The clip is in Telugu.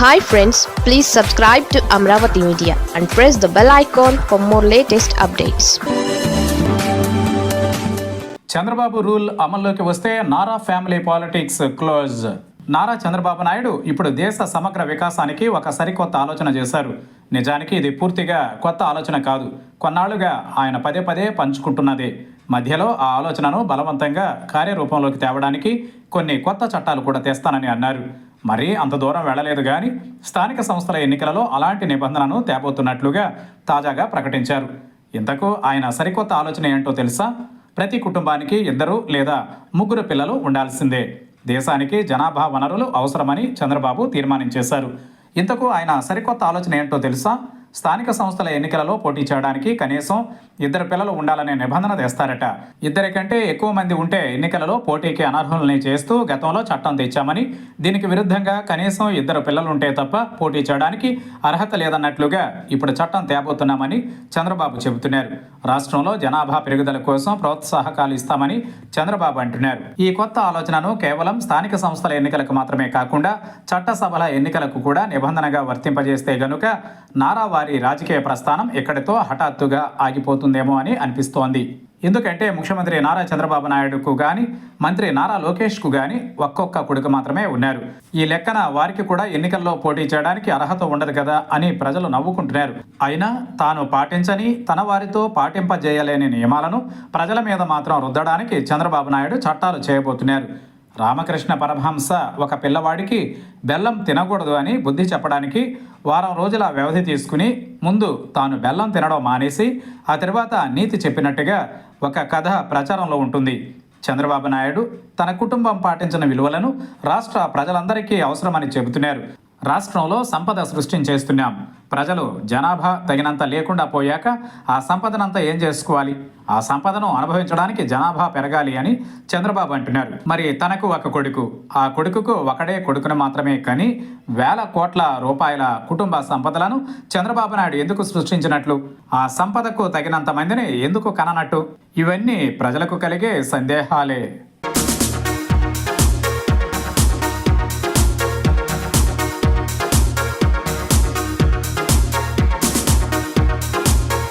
Hi friends please subscribe to Amaravati media and press the bell icon for more latest updates Chandrababu rule అమల్లోకి వస్తే Nara family politics close. Nara Chandrababu Naidu ఇప్పుడు దేశ సమగ్ర వికాసానికి ఒక సరికొత్త ఆలోచన చేశారు. నిజానికి ఇది పూర్తిగా కొత్త ఆలోచన కాదు. కొన్నాళ్ళుగా ఆయన పదే పదే పంచుకుంటున్నదే. మధ్యలో ఆ ఆలోచనను బలవంతంగా కార్యరూపంలోకి తేవడానికి కొన్ని కొత్త చట్టాలు కూడా తెస్తానని అన్నారు. మరీ అంత దూరం వెళ్ళలేదు కానీ స్థానిక సంస్థల ఎన్నికలలో అలాంటి నిబంధనను తేబోతున్నట్లుగా తాజాగా ప్రకటించారు. ఇంతకు ఆయన సరికొత్త ఆలోచన ఏంటో తెలుసా? ప్రతి కుటుంబానికి ఇద్దరు లేదా ముగ్గురు పిల్లలు ఉండాల్సిందే. దేశానికి జనాభా వనరులు అవసరమని చంద్రబాబు తీర్మానించేశారు. ఇంతకు ఆయన సరికొత్త ఆలోచన ఏంటో తెలుసా? స్థానిక సంస్థల ఎన్నికలలో పోటీ చేయడానికి కనీసం ఇద్దరు పిల్లలు ఉండాలనే నిబంధన తెస్తారట. ఇద్దరి కంటే ఎక్కువ మంది ఉంటే ఎన్నికలలో పోటీకి అనర్హులని చేస్తూ గతంలో చట్టం తెచ్చామని దీనికి విరుద్ధంగా కనీసం ఇద్దరు పిల్లలు ఉంటే తప్ప పోటీ చేయడానికి అర్హత లేదన్నట్లుగా ఇప్పుడు చట్టం తేబోతున్నామని చంద్రబాబు చెబుతున్నారు. రాష్ట్రంలో జనాభా పెరుగుదల కోసం ప్రోత్సాహకాలు ఇస్తామని చంద్రబాబు అంటున్నారు. ఈ కొత్త ఆలోచనను కేవలం స్థానిక సంస్థల ఎన్నికలకు మాత్రమే కాకుండా చట్టసభల ఎన్నికలకు కూడా నిబంధనగా వర్తింపజేస్తే గనుక నారా వారి రాజకీయ ప్రస్థానం ఎక్కడితో హఠాత్తుగా ఆగిపోతుందేమో అని అనిపిస్తోంది. ఎందుకంటే ముఖ్యమంత్రి నారా చంద్రబాబు నాయుడుకు గాని మంత్రి నారా లోకేష్కు గాని ఒక్కొక్క కొడుకు మాత్రమే ఉన్నారు. ఈ లెక్కన వారికి కూడా ఎన్నికల్లో పోటీ చేయడానికి అర్హత ఉండదు కదా అని ప్రజలు నవ్వుకుంటున్నారు. అయినా తాను పాటించని తన వారితో పాటింపజేయలేని నియమాలను ప్రజల మీద మాత్రం రుద్దడానికి చంద్రబాబు నాయుడు చట్టాలు చేయబోతున్నారు. రామకృష్ణ పరమహంస ఒక పిల్లవాడికి బెల్లం తినకూడదు అని బుద్ధి చెప్పడానికి వారం రోజుల వ్యవధి తీసుకుని ముందు తాను బెల్లం తినడం మానేసి ఆ తర్వాత నీతి చెప్పినట్టుగా ఒక కథ ప్రచారంలో ఉంటుంది. చంద్రబాబు నాయుడు తన కుటుంబం పాటించిన విలువలను రాష్ట్ర ప్రజలందరికీ అవసరమని చెబుతున్నారు. రాష్ట్రంలో సంపద సృష్టించేస్తున్నాం. ప్రజలు జనాభా తగినంత లేకుండా పోయాక ఆ సంపదనంతా ఏం చేసుకోవాలి? ఆ సంపదను అనుభవించడానికి జనాభా పెరగాలి అని చంద్రబాబు అంటున్నారు. మరి తనకు ఒక కొడుకు. ఆ కొడుకుకు ఒకడే కొడుకును మాత్రమే కానీ వేల కోట్ల రూపాయల కుటుంబ సంపదలను చంద్రబాబు నాయుడు ఎందుకు సృష్టించినట్లు? ఆ సంపదకు తగినంత మందిని ఎందుకు కననట్టు? ఇవన్నీ ప్రజలకు కలిగే సందేహాలే.